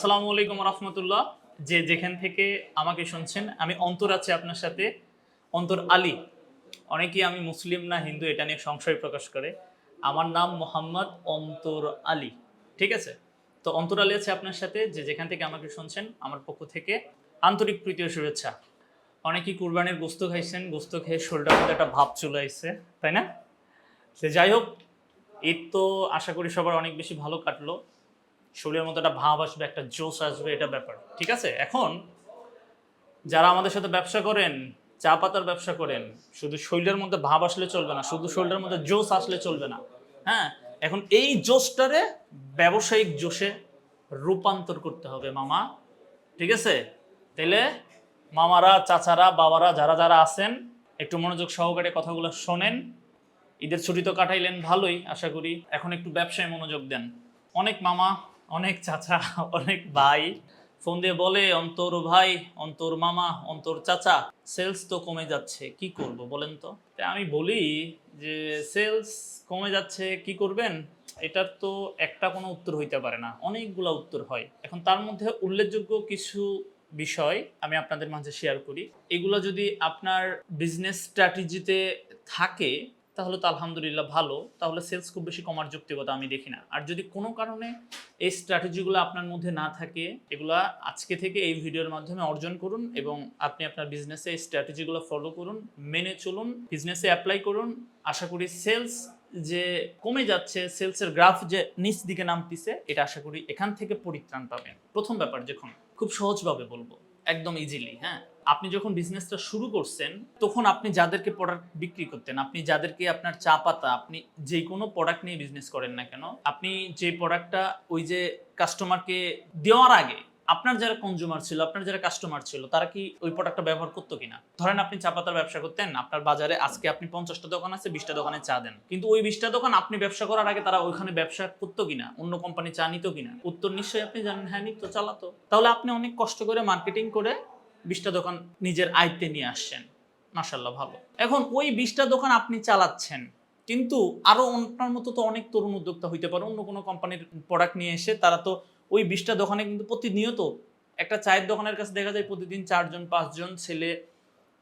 আসসালামু আলাইকুম রহমতুল্লাহ। যে যেখান থেকে আমাকে শুনছেন, আমি অন্তর আছি আপনার সাথে। অন্তর আলী। অনেকেই আমি মুসলিম না, হিন্দু, এটা নিয়ে সংশয় প্রকাশ করে। আমার নাম মোহাম্মদ অন্তর আলী। ঠিক আছে? তো অন্তর আলী আছে আপনার সাথে, যে যেখান থেকে আমাকে শুনছেন, আমার পক্ষ থেকে আন্তরিক প্রীতি ও শুভেচ্ছা। অনেকেই কুরবানির গোস্ত খাইছেন, গোস্ত খেয়ে শোল্ডার মধ্যে একটা ভাব চলে আসছে তাই না? সে যাই হোক, ঈদ তো আশা করি সবার অনেক বেশি ভালো কাটলো। শরীরের মতো একটা ভাব আসবে, একটা জোশ আসবে, এটা ব্যাপার। ঠিক আছে? এখন যারা আমাদের সাথে ব্যবসা করেন, চা পাতার ব্যবসা করেন, শুধু শরীরের মধ্যে ভাব আসলে চলবে না, শুধু শরীরের মধ্যে জোশ আসলে চলবে না। হ্যাঁ? এখন এই জোশটারে ব্যবসায়িক জোশে রূপান্তর করতে হবে মামা। ঠিক আছে? তাইলে মামারা, চাচারা, বাবারা, যারা যারা আছেন, একটু মনোযোগ সহকারে কথাগুলো শোনেন। ঈদের ছুটি তো কাটাইলেন, ভালোই, আশা করি। এখন একটু ব্যবসায় মনোযোগ দেন। অনেক মামা অনেক চাচা, অনেক ভাই। ফোন দিয়ে বলে, অন্তর ভাই, অন্তর মামা, অন্তর চাচা সেলস তো কমে যাচ্ছে, কি করব বলেন তো? আমি বলি যে সেলস কমে যাচ্ছে, কি করবেন? এটার তো একটা কোনো উত্তর হইতে পারে না। অনেকগুলা উত্তর হয়। এখন তার মধ্যে উল্লেখযোগ্য কিছু বিষয় আমি আপনাদের মাঝে শেয়ার করি। এগুলো যদি আপনার বিজনেস স্ট্র্যাটেজিতে থাকে তাহলে তো আলহামদুলিল্লাহ ভালো। তাহলে সেলস খুব বেশি কমার যৌক্তিকতা আমি দেখি না। আর যদি কোনো কারণে এই স্ট্র্যাটেজিগুলো আপনার মধ্যে না থাকে, এগুলা আজকে থেকে এই ভিডিওর মাধ্যমে অর্জন করুন এবং আপনি আপনার বিজনেসে এই স্ট্র্যাটেজিগুলো ফলো করুন, মেনে চলুন বিজনেসে অ্যাপ্লাই করুন। আশা করি সেলস যে কমে যাচ্ছে সেলসের গ্রাফ যে নিচ দিকে নামতিছে, এটা আশা করি এখান থেকে পরিত্রাণ পাবেন। প্রথম ব্যাপার যখন, খুব সহজভাবে বলব, একদম ইজিলি হ্যাঁ? আপনি যখন বিজনেসটা শুরু করছেন, তখন আপনি যাদেরকে প্রোডাক্ট বিক্রি করতেন, আপনি যাদেরকে আপনার চা পাতা, আপনি যে কোনো প্রোডাক্ট নিয়ে বিজনেস করেন না কেন, আপনি যে প্রোডাক্টটা ওই যে কাস্টমারকে দেওয়ার আগে, আপনার যারা কনজিউমার ছিল, আপনার যারা কাস্টমার ছিল, তারা কি ওই প্রোডাক্টটা ব্যবহার করতো কিনা? ধরেন আপনি চা পাতার ব্যবসা করতেন, আপনার বাজারে আজকে আপনি পঞ্চাশটা দোকান আছে, বিশটা দোকানে চা দেন। কিন্তু ওই বিশটা দোকান আপনি ব্যবসা করার আগে তারা ওইখানে ব্যবসা করতো কিনা? অন্য কোম্পানি চা নিত কিনা? উত্তর নিশ্চয়ই আপনি জানেন হ্যাঁ নিত চালাতো। তাহলে আপনি অনেক কষ্ট করে মার্কেটিং করে বিশটা দোকান নিজের আয়ত্তে নিয়ে আসছেন। মাসাল্লাহ ভালো। এখন ওই বিশটা দোকান আপনি চালাচ্ছেন, কিন্তু আরও আপনার মতো তো অনেক তরুণ উদ্যোক্তা হইতে পারে, অন্য কোনো কোম্পানির প্রোডাক্ট নিয়ে এসে তারা তো ওই বিশটা দোকানে কিন্তু প্রতিনিয়ত একটা চায়ের দোকানের কাছে দেখা যায় প্রতিদিন চারজন, পাঁচজন ছেলে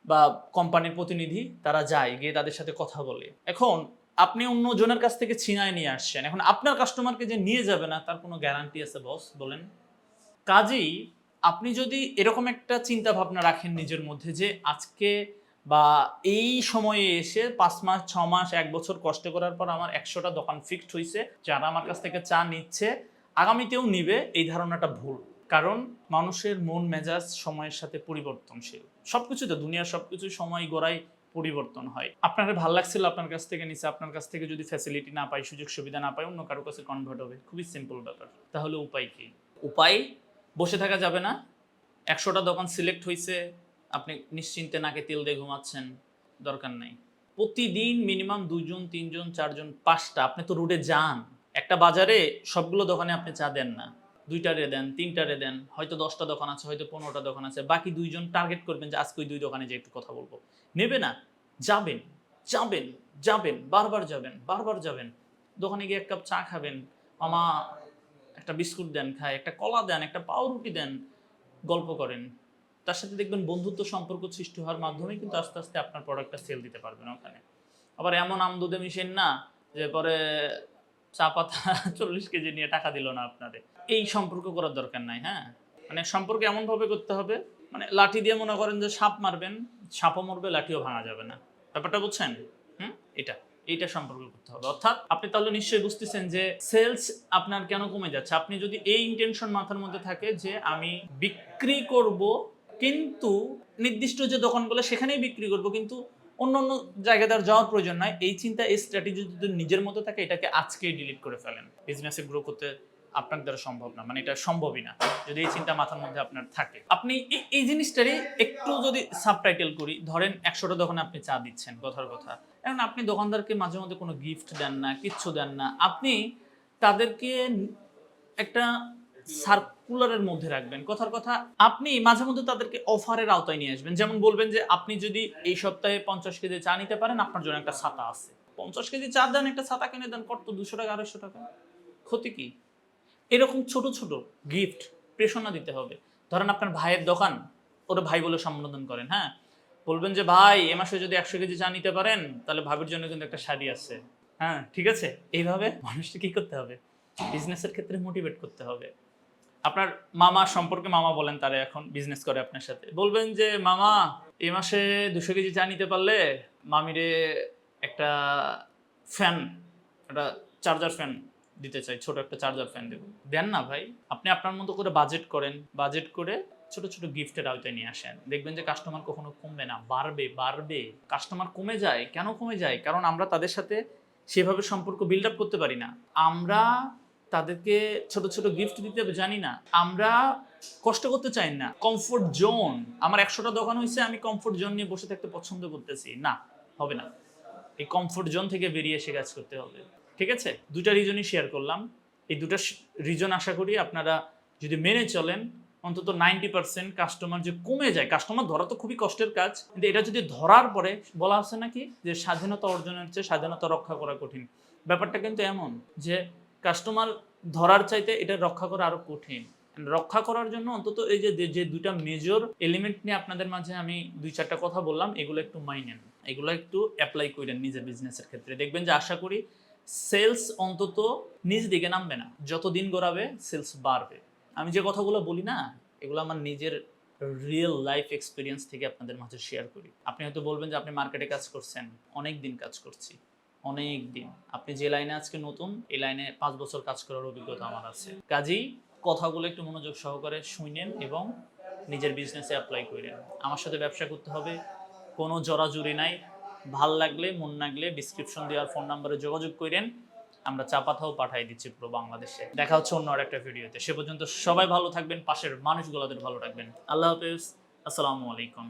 বা কোম্পানির প্রতিনিধি তারা যায়, গিয়ে তাদের সাথে কথা বলে। এখন আপনি অন্য জনের কাছ থেকে ছিনায় নিয়ে আসছেন, এখন আপনার কাস্টমারকে যে নিয়ে যাবে না, তার কোনো গ্যারান্টি আছে বস বলেন। কাজেই আপনি যদি এরকম একটা চিন্তা ভাবনা রাখেন নিজের মধ্যে যে আজকে বা এই সময়ে এসে পাঁচ মাস, ছ মাস, এক বছর কষ্ট করার পর আমার একশোটা দোকান ফিক্সড হয়েছে যারা আমার কাছ থেকে চা নিচ্ছে, আগামীতেও নিবে, এই ধারণাটা ভুল। কারণ মানুষের মন, মেজাজ সময়ের সাথে পরিবর্তনশীল। সবকিছুতে দুনিয়ার সবকিছু সময় গড়াই পরিবর্তন হয়। আপনার ভালো লাগছিল আপনার কাছ থেকে নিচে আপনার কাছ থেকে যদি ফ্যাসিলিটি না পাই, সুযোগ সুবিধা না পাই, অন্য কারও কাছে কনভার্ট হবে। খুবই সিম্পল ব্যাপার। তাহলে উপায় কি? উপায় বসে থাকা যাবে না। একশোটা দোকান সিলেক্ট হয়েছে আপনি নিশ্চিন্তে নাকে তেল দিয়ে ঘুমাচ্ছেন, দরকার নাই। প্রতিদিন মিনিমাম দুজন তিনজন, চারজন, পাঁচটা, আপনি তো রুটে যান। একটা বাজারে সবগুলো দোকানে আপনি চা দেন না। দুইটারে দেন, তিনটারে দেন, হয়তো দশটা দোকান আছে, হয়তো পনেরোটা দোকান আছে। বাকি দুইজন টার্গেট করবেন যে আজকে ওই দুই দোকানে যে একটু কথা বলব। নেবে না, যাবেন যাবেন যাবেন, বারবার যাবেন বারবার যাবেন। দোকানে গিয়ে এক কাপ চা খাবেন। মামা একটা বিস্কুট দেন খায়, একটা কলা দেন, একটা পাউরুটি দেন, গল্প করেন। তার সাথে দেখবেন বন্ধুত্ব সম্পর্ক সৃষ্টি হওয়ার মাধ্যমে কিন্তু আস্তে আস্তে আপনার প্রোডাক্টটা সেল দিতে পারবেন ওখানে। আবার এমন আমদুদে মিশেন না যে পরে চা পাতা চল্লিশ কেজি নিয়ে টাকা দিল না আপনাদের এই সম্পর্ক করার দরকার নাই হ্যাঁ? মানে সম্পর্ক এমনভাবে করতে হবে মানে লাঠি দিয়ে মনে করেন যে সাপ মারবেন, সাপও মরবে, লাঠিও ভাঙা যাবে না। ব্যাপারটা বুঝছেন? হুম? এটা। এইটা সম্পর্ক করতে হবে। অর্থাৎ আপনি তাহলে নিশ্চয়ই বুঝতেছেন যে সেলস আপনার কেন কমে যাচ্ছে? আপনি যদি এই ইন্টেনশন মাথার মধ্যে থাকে যে আমি বিক্রি করব, কিন্তু নির্দিষ্ট যে দোকানগুলো সেখানেই বিক্রি করব, কিন্তু অন্য অন্য জায়গায় তার যাওয়ার প্রয়োজন নয় এই চিন্তা, এই স্ট্র্যাটেজি যদি নিজের মতো থাকে, এটাকে আজকেই ডিলিট করে ফেলেন। বিজনেসে গ্রো করতে আপনার দ্বারা সম্ভব না মানে এটা সম্ভবই না, যদি এই চিন্তা মাথার মধ্যে আপনার থাকে। আপনি এই- জিনিসটারই একটু যদি সাবটাইটেল করি, ধরেন একশোটা দোকানে আপনি চা দিচ্ছেন, কথার কথা। এখন আপনি দোকানদারকে মাঝে মধ্যে কোনো গিফট দেন না, কিচ্ছু দেন না, আপনি তাদেরকে একটা সার্কুলারের মধ্যে রাখবেন, কথার কথা, আপনি মাঝে মধ্যে তাদেরকে অফারের আওতায় নিয়ে আসবেন। যেমন বলবেন যে, আপনি যদি এই সপ্তাহে পঞ্চাশ কেজি চা নিতে পারেন, আপনার জন্য একটা ছাতা আছে। পঞ্চাশ কেজি চা দেন, একটা ছাতা কিনে দেন, কত, দুশো টাকা, আড়াইশো টাকা? ক্ষতি কি? এরকম ছোট ছোট গিফট প্রেষণা দিতে হবে। ধরেন আপনার ভাইয়ের দোকান, ওরা ভাই বলে সম্বোধন করেন হ্যাঁ? বলবেন যে, ভাই, এ মাসে যদি একশো কেজি চা নিতে পারেন, তাহলে ভাবির জন্য কিন্তু একটা শাড়ি আছে। হ্যাঁ ঠিক আছে? এইভাবে মানুষকে কি করতে হবে? বিজনেসের ক্ষেত্রে মোটিভেট করতে হবে। আপনার মামা সম্পর্কে মামা বলেন তারা এখন বিজনেস করে আপনার সাথে। বলবেন যে, মামা, এ মাসে দুশো কেজি চা নিতে পারলে মামিরে একটা ফ্যান একটা চার্জার ফ্যান দিতে চাই, ছোট একটা চার্জার ফ্যান দেবো। দেন না ভাই, আপনি আপনার মতো করে বাজেট করেন বাজেট করে ছোট ছোট গিফটের আওতায় নিয়ে আসেন। দেখবেন যে কাস্টমার কখনো কমবে না, বাড়বে বাড়বে। কাস্টমার কমে যায়, কেন কমে যায়? কারণ আমরা তাদের সাথে সেভাবে সম্পর্ক বিল্ড আপ করতে পারি না। আমরা তাদেরকে ছোট ছোট গিফট দিতে জানি না। আমরা কষ্ট করতে চাই না। কমফোর্ট জোন আমার একশোটা দোকান হয়েছে আমি কমফোর্ট জোন নিয়ে বসে থাকতে পছন্দ করতেছি। না, হবে না। এই কমফোর্ট জোন থেকে বেরিয়ে এসে কাজ করতে হবে। ঠিক আছে? দুটা রিজনই শেয়ার করলাম। এই দুটা রিজন আশা করি আপনারা যদি মেনে চলেন, অন্তত নাইনটি পার্সেন্ট কাস্টমার যে কমে যায় কাস্টমার ধরা তো খুবই কষ্টের কাজ, কিন্তু এটা যদি ধরার পরে বলা আছে নাকি যে স্বাধীনতা অর্জনের চেয়ে স্বাধীনতা রক্ষা করা কঠিন? ব্যাপারটা কিন্তু এমন যে কাস্টমার ধরার চাইতে এটা রক্ষা করা আরও কঠিন। রক্ষা করার জন্য অন্তত এই যে যে দুইটা মেজর এলিমেন্ট নিয়ে আপনাদের মাঝে আমি দুই চারটা কথা বললাম, এগুলো একটু মাইনেন। এগুলো একটু অ্যাপ্লাই করেন নিজের বিজনেসের ক্ষেত্রে। দেখবেন যে আশা করি সেলস অন্তত নিজ দিকে নামবে না। যত দিন গড়াবে, সেলস বাড়বে। আমি যে কথাগুলো বলি না, এগুলো আমার নিজের রিয়েল লাইফ এক্সপিরিয়েন্স থেকে আপনাদের মাঝে শেয়ার করি। আপনি হয়তো বলবেন যে, আপনি মার্কেটে কাজ করছেন। অনেক দিন কাজ করছি। অনেক দিন। আপনি যে লাইনে আজকে নতুন, এই লাইনে পাঁচ বছর কাজ করার অভিজ্ঞতা আমার আছে। কাজেই কথাগুলো একটু মনোযোগ সহকারে শুনেন এবং নিজের বিজনেসে অ্যাপ্লাই করেন। আমার সাথে ব্যবসা করতে হবে, কোনো জরাজুরি নাই। ভালো লাগলে, মন লাগলে ডিসক্রিপশন দেওয়ার ফোন নাম্বারে যোগাযোগ করেন। আমরা চা পাতাও পাঠাই দিচ্ছি পুরো বাংলাদেশে। দেখা হচ্ছে অন্য আরেকটা ভিডিওতে। সে পর্যন্ত সবাই ভালো থাকবেন, পাশের মানুষগুলোদের ভালো রাখবেন। আল্লাহ হাফেজ। আসসালামু আলাইকুম।